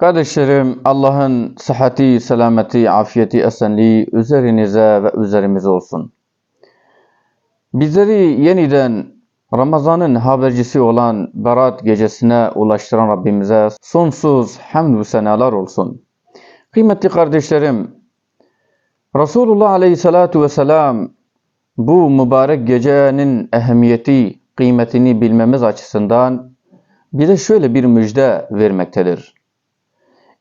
Kardeşlerim Allah'ın sıhhati, selameti, afiyeti, esenliği üzerinize ve üzerimize olsun. Bizleri yeniden Ramazan'ın habercisi olan Berat gecesine ulaştıran Rabbimize sonsuz hamd ve senalar olsun. Kıymetli kardeşlerim, Resulullah Aleyhisselatü Vesselam bu mübarek gecenin ehemmiyeti, kıymetini bilmemiz açısından bize şöyle bir müjde vermektedir.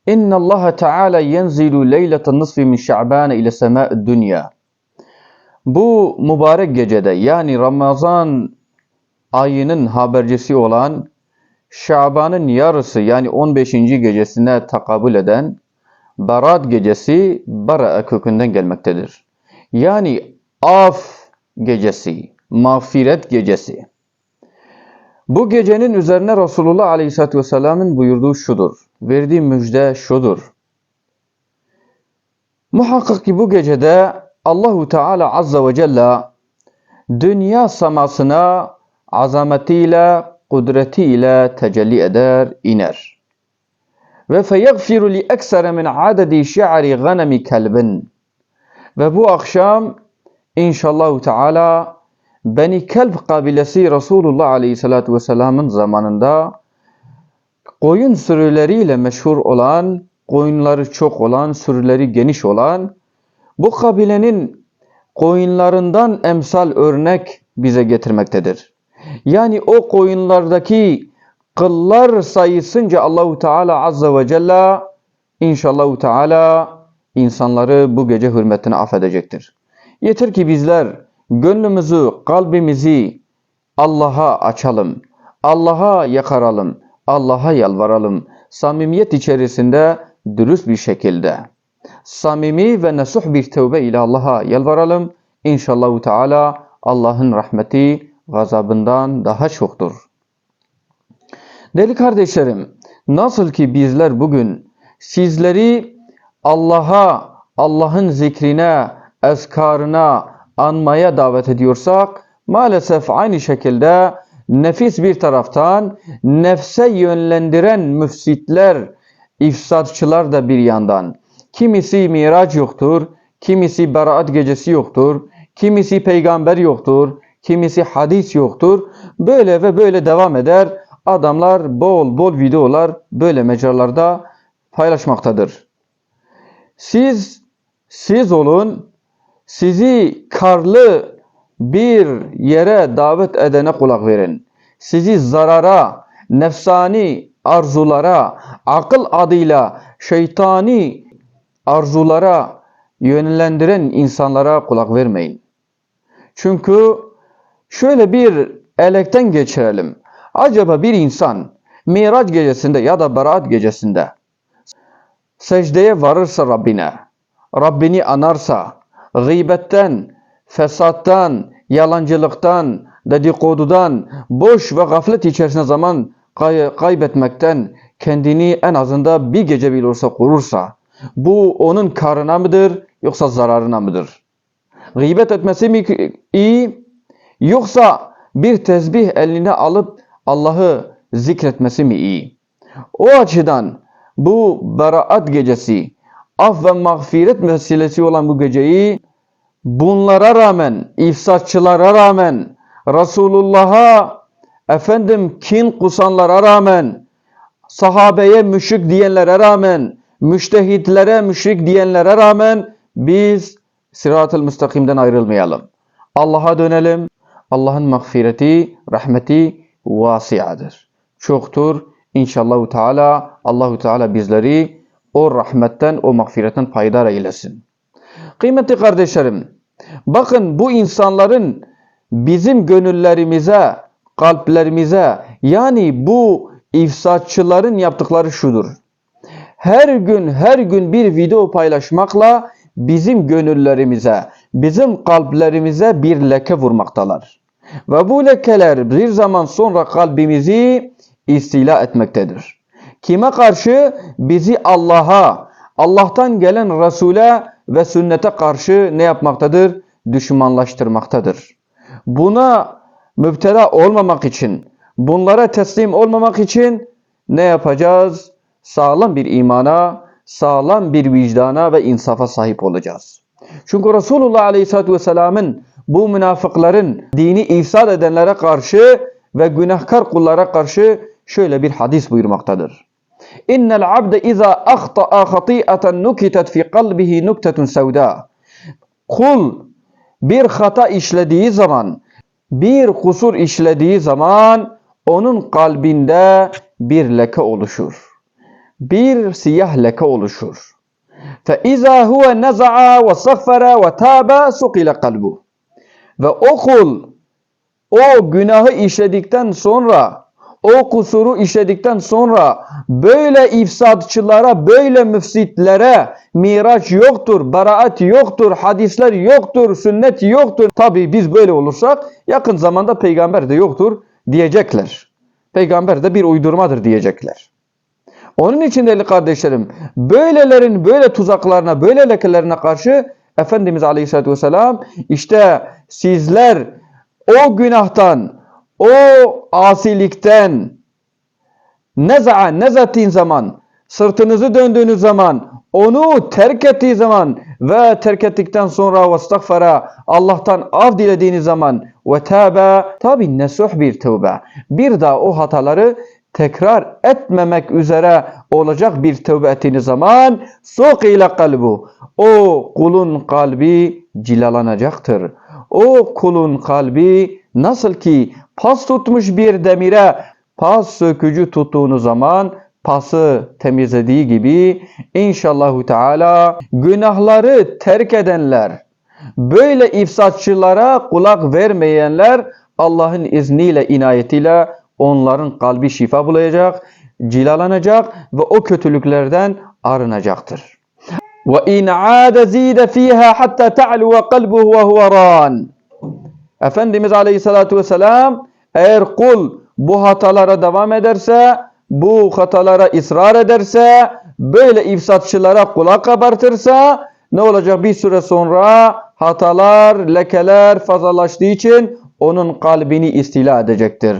İnna Allah Teala yenzilu leyleten nisfi min Şaban ile sema'd dünya. Bu mübarek gecede yani Ramazan ayının habercisi olan Şaban'ın yarısı yani 15. gecesine takabül eden Berat gecesi Bara kökünden gelmektedir. Yani af gecesi, mağfiret gecesi. Bu gecenin üzerine Resulullah Aleyhisselatü Vesselam'ın buyurduğu şudur. Verdiği müjde şudur. Muhakkak ki bu gecede Allahu Teala Azza ve Celle dünya semasına azametiyle, kudretiyle tecelli eder, iner. Ve feyagfiru li eksere min adedi şi'ari ganemi kelbin. Ve bu akşam inşallahu Teala Beni Kelb kabilesi Resulullah Aleyhisselatü Vesselam'ın zamanında koyun sürüleriyle meşhur olan, koyunları çok olan, sürüleri geniş olan bu kabilenin koyunlarından emsal örnek bize getirmektedir. Yani o koyunlardaki kıllar sayısınca Allahu Teala Azze ve Celle inşallahu Teala insanları bu gece hürmetine affedecektir. Yeter ki bizler gönlümüzü, kalbimizi Allah'a açalım. Allah'a yakaralım. Allah'a yalvaralım. Samimiyet içerisinde dürüst bir şekilde. Samimi ve nesuh bir tövbe ile Allah'a yalvaralım. İnşallah Teala Allah'ın rahmeti gazabından daha çoktur. Değerli kardeşlerim, nasıl ki bizler bugün sizleri Allah'a, Allah'ın zikrine, ezkarına, anmaya davet ediyorsak, maalesef aynı şekilde nefis bir taraftan, nefse yönlendiren müfsitler, ifsatçılar da bir yandan. Kimisi miraç yoktur, kimisi beraat gecesi yoktur, kimisi peygamber yoktur, kimisi hadis yoktur. Böyle ve böyle devam eder. Adamlar bol bol videolar böyle mecralarda paylaşmaktadır. Siz, siz olun, sizi karlı bir yere davet edene kulak verin. Sizi zarara, nefsani arzulara, akıl adıyla şeytani arzulara yönlendiren insanlara kulak vermeyin. Çünkü şöyle bir elekten geçirelim. Acaba bir insan Miraç gecesinde ya da Berat gecesinde secdeye varırsa Rabbine, Rabbini anarsa, gıybetten, fesattan, yalancılıktan, dedikodudan, boş ve gaflet içerisinde zaman kay kaybetmekten kendini en azında bir gece bile olsa korursa, bu onun karına mıdır yoksa zararına mıdır? Gıybet etmesi mi iyi yoksa bir tesbih eline alıp Allah'ı zikretmesi mi iyi? O açıdan bu beraat gecesi, af ve mağfiret vesilesi olan bu geceyi bunlara rağmen, ifsatçılara rağmen, Resulullah'a efendim kin kusanlara rağmen, sahabeye müşrik diyenlere rağmen, müştehitlere müşrik diyenlere rağmen biz sırat-ı müstakimden ayrılmayalım. Allah'a dönelim. Allah'ın mağfireti, rahmeti vasiadır. Çoktur. İnşallah Teala Allahu Teala bizleri o rahmetten, o mağfiretten payidar eylesin. Kıymetli kardeşlerim, bakın bu insanların bizim gönüllerimize, kalplerimize yani bu ifsatçıların yaptıkları şudur. Her gün her gün bir video paylaşmakla bizim gönüllerimize, bizim kalplerimize bir leke vurmaktalar. Ve bu lekeler bir zaman sonra kalbimizi istila etmektedir. Kime karşı? Bizi Allah'a, Allah'tan gelen Resul'e ve sünnete karşı ne yapmaktadır? Düşmanlaştırmaktadır. Buna müptela olmamak için, bunlara teslim olmamak için ne yapacağız? sağlam bir imana, sağlam bir vicdana ve insafa sahip olacağız. Çünkü Resulullah Aleyhisselatü Vesselam'ın bu münafıkların dini ifsad edenlere karşı ve günahkar kullara karşı şöyle bir hadis buyurmaktadır. İnnel abde iza ahta'a hati'aten nukitet fi kalbihi nuktetun sevda. Kul bir hata işlediği zaman, bir kusur işlediği zaman onun kalbinde bir leke oluşur. Bir siyah leke oluşur. فَاِذَا هُوَ نَزَعَ وَصَغْفَرَ وَتَابَ سُقِلَ قَلْبُهُ Ve o kul o günahı işledikten sonra, o kusuru işledikten sonra böyle ifsadçılara, böyle müfsitlere miraç yoktur, baraat yoktur, hadisler yoktur, sünnet yoktur. Tabi biz böyle olursak yakın zamanda peygamber de yoktur diyecekler. Peygamber de bir uydurmadır diyecekler. Onun için değerli kardeşlerim, böylelerin böyle tuzaklarına, böyle lekelerine karşı Efendimiz Aleyhisselatü Vesselam işte sizler o günahtan, o asilikten neza'a, nezattiğin zaman, sırtınızı döndüğünüz zaman, onu terk ettiği zaman ve terk ettikten sonra vestagfara Allah'tan af dilediğiniz zaman ve tâbe tabi nesuh bir tövbe. Bir daha o hataları tekrar etmemek üzere olacak bir tövbe ettiğiniz zaman sok ile kalbu. O kulun kalbi cilalanacaktır. O kulun kalbi nasıl ki pas tutmuş bir demire pas sökücü tuttuğunuz zaman pası temizlediği gibi inşallahu teala günahları terk edenler, böyle ifsatçılara kulak vermeyenler Allah'ın izniyle, inayetiyle onların kalbi şifa bulacak, cilalanacak ve o kötülüklerden arınacaktır. Ve zide fiha hatta ta'lu ve kalbuhu ve huve ran. Efendimiz Aleyhissalatu vesselam eğer kul bu hatalara devam ederse, bu hatalara ısrar ederse, böyle ifsatçılara kulak kabartırsa ne olacak? Bir süre sonra hatalar, lekeler fazlalaştığı için onun kalbini istila edecektir.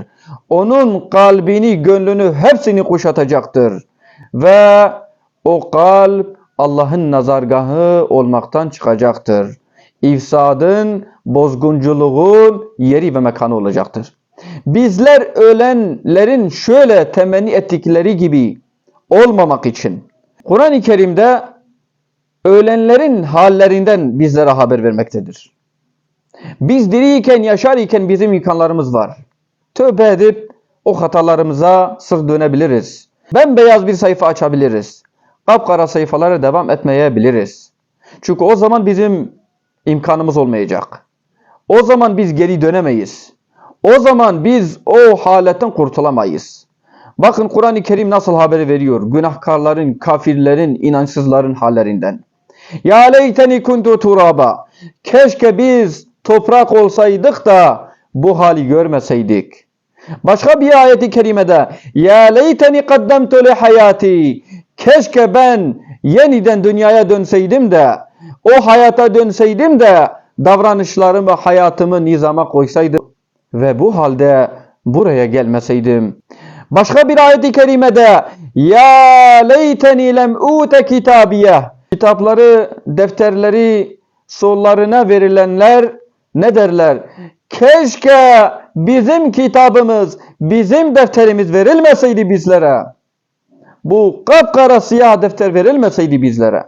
Onun kalbini, gönlünü hepsini kuşatacaktır. Ve o kalp Allah'ın nazargahı olmaktan çıkacaktır. İfsadın, bozgunculuğun yeri ve mekanı olacaktır. Bizler ölenlerin şöyle temenni ettikleri gibi olmamak için Kur'an-ı Kerim'de ölenlerin hallerinden bizlere haber vermektedir. Biz diriyken, yaşar iken bizim imkanlarımız var. Tövbe edip o hatalarımıza sırt dönebiliriz. Bembeyaz bir sayfa açabiliriz. Kapkara sayfalara devam etmeyebiliriz. Çünkü o zaman bizim imkanımız olmayacak. O zaman biz geri dönemeyiz. O zaman biz o haletten kurtulamayız. Bakın Kur'an-ı Kerim nasıl haber veriyor günahkarların, kafirlerin, inançsızların hallerinden. Ya leyteni kuntu turaba. Keşke biz toprak olsaydık da bu hali görmeseydik. Başka bir ayeti kerimede Ya leyteni qaddamtu li hayati. Keşke ben yeniden dünyaya dönseydim de o hayata dönseydim de davranışlarımı hayatımı nizama koysaydım ve bu halde buraya gelmeseydim. Başka bir ayet-i kerimede Ya leyteni lem ute kitabiye Kitapları, defterleri sollarına verilenler ne derler? Keşke bizim kitabımız, bizim defterimiz verilmeseydi bizlere. Bu kapkara siyah defter verilmeseydi bizlere.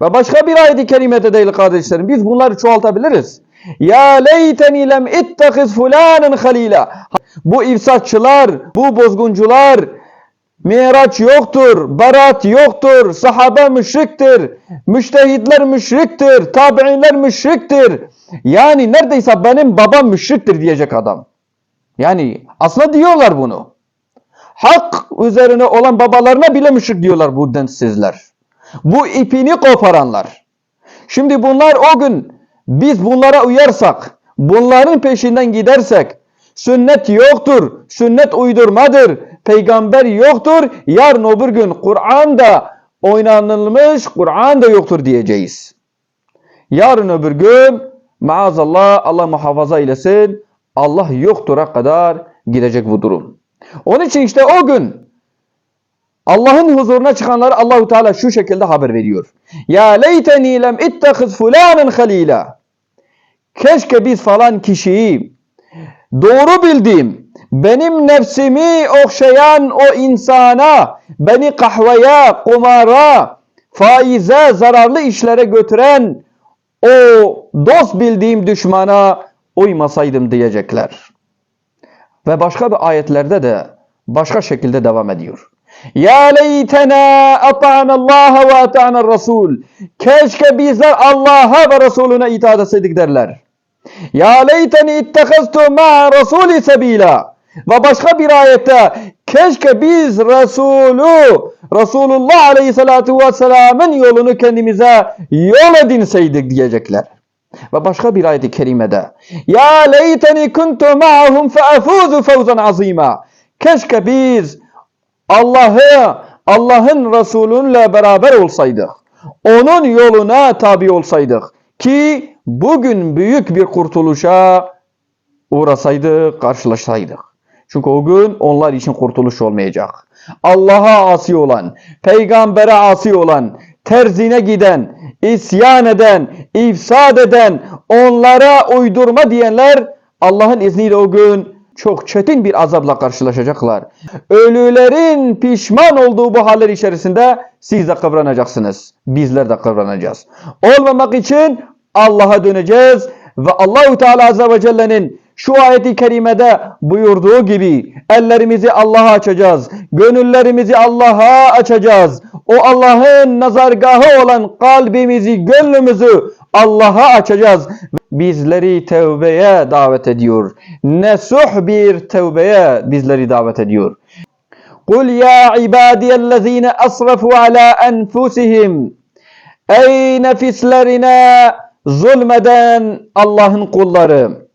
Ve başka bir ayet-i kerimede değil kardeşlerim. Biz bunları çoğaltabiliriz. Ya leyteni lem ittehiz fulanen halila. Bu ifsatçılar, bu bozguncular, miraç yoktur, barat yoktur, sahabe müşriktir, müştehidler müşriktir, tabi'inler müşriktir. Yani neredeyse benim babam müşriktir diyecek adam. Yani aslında diyorlar bunu. Hak üzerine olan babalarına bile müşrik diyorlar bu densizler. Bu ipini koparanlar. Şimdi bunlar o gün biz bunlara uyarsak, bunların peşinden gidersek, sünnet yoktur, sünnet uydurmadır, peygamber yoktur, yarın öbür gün Kur'an'da oynanılmış, Kur'an da yoktur diyeceğiz. Yarın öbür gün maazallah Allah muhafaza eylesin, Allah yoktura kadar gidecek bu durum. Onun için işte o gün Allah'ın huzuruna çıkanları Allahu Teala şu şekilde haber veriyor. Ya leyteni lem ittehiz fulanen halila. Keşke biz falan kişiyi doğru bildiğim, benim nefsimi okşayan o insana, beni kahveye, kumara, faize, zararlı işlere götüren o dost bildiğim düşmana uymasaydım diyecekler. Ve başka bir ayetlerde de başka şekilde devam ediyor. Ya leytena ata'na Allah ve ata'na Resul. Keşke bizler Allah'a ve Resulüne itaat etseydik derler. Ya leyteni ittehaztu ma Rasuli sebila. Ve başka bir ayette keşke biz Resulü Resulullah Aleyhisselatü Vesselam'ın yolunu kendimize yol edinseydik diyecekler. Ve başka bir ayet-i kerimede Ya leyteni kuntu ma'ahum fe'afuzu fevzan azima. Keşke biz Allah'ı Allah'ın Resulü'nle beraber olsaydık. Onun yoluna tabi olsaydık ki bugün büyük bir kurtuluşa uğrasaydık, karşılaşsaydık. Çünkü o gün onlar için kurtuluş olmayacak. Allah'a asi olan, peygambere asi olan, terzine giden, isyan eden, ifsad eden, onlara uydurma diyenler Allah'ın izniyle o gün çok çetin bir azapla karşılaşacaklar. Ölülerin pişman olduğu bu haller içerisinde siz de kıvranacaksınız. Bizler de kıvranacağız. Olmamak için Allah'a döneceğiz ve Allahu Teala Azze ve Celle'nin şu ayeti kerimede buyurduğu gibi ellerimizi Allah'a açacağız. Gönüllerimizi Allah'a açacağız. O Allah'ın nazargahı olan kalbimizi, gönlümüzü Allah'a açacağız. Bizleri tevbeye davet ediyor. Nesuh bir tevbeye bizleri davet ediyor. Kul ya ibadiyellezine asrafu ala enfusihim. Ey nefislerine zulmeden Allah'ın kulları.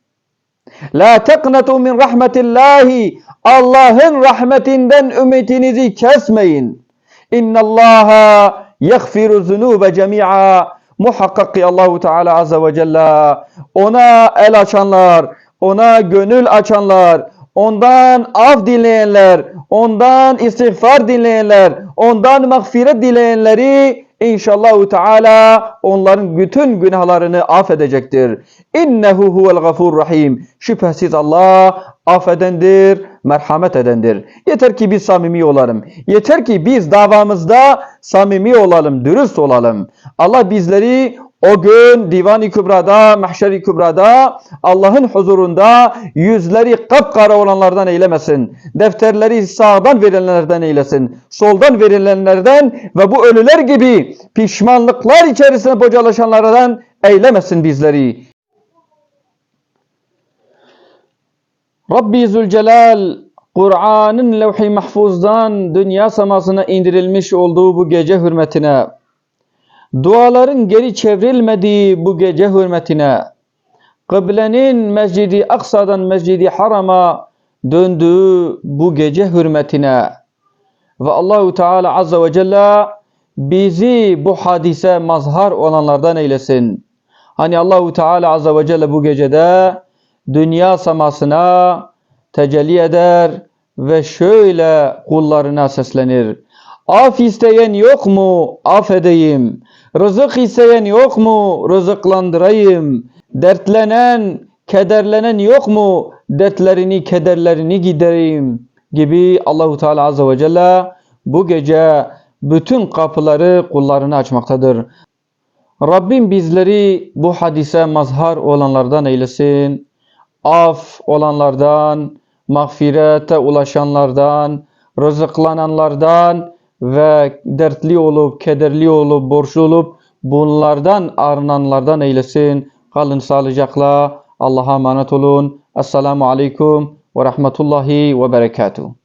La teqnatu min rahmetillahi. Allah'ın rahmetinden ümitinizi kesmeyin. İnnallaha yaghfiru zunube cemi'a. Muhakkak ki Allahu Teala Azze ve Celle ona el açanlar, ona gönül açanlar, ondan af dileyenler, ondan istiğfar dileyenler, ondan mağfiret dileyenleri İnşallah Teala onların bütün günahlarını affedecektir. İnnehu huvel gafur rahim. Şüphesiz Allah affedendir, merhamet edendir. Yeter ki biz samimi olalım. Yeter ki biz davamızda samimi olalım, dürüst olalım. Allah bizleri o gün Divan-ı Kübra'da, Mahşer-i Kübra'da Allah'ın huzurunda yüzleri kapkara olanlardan eylemesin. Defterleri sağdan verilenlerden eylesin. Soldan verilenlerden ve bu ölüler gibi pişmanlıklar içerisine bocalaşanlardan eylemesin bizleri. Rabbi Zülcelal Kur'an'ın levh-i mahfuzdan dünya semasına indirilmiş olduğu bu gece hürmetine duaların geri çevrilmediği bu gece hürmetine, kıblenin Mescidi Aksa'dan Mescidi Haram'a döndüğü bu gece hürmetine ve Allahu Teala Azze ve Celle bizi bu hadise mazhar olanlardan eylesin. Hani Allahu Teala Azze ve Celle bu gecede dünya semasına tecelli eder ve şöyle kullarına seslenir. Af isteyen yok mu? Affedeyim. Rızık isteyen yok mu? Rızıklandırayım. Dertlenen, kederlenen yok mu? Dertlerini, kederlerini gidereyim gibi Allahu Teala Azze ve Celle bu gece bütün kapıları kullarına açmaktadır. Rabbim bizleri bu hadise mazhar olanlardan eylesin. Af olanlardan, mağfirete ulaşanlardan, rızıklananlardan ve dertli olup, kederli olup, borçlu olup bunlardan arınanlardan eylesin. Kalın sağlıcakla. Allah'a emanet olun. Esselamu Aleyküm ve Rahmetullahi ve Berekatuhu.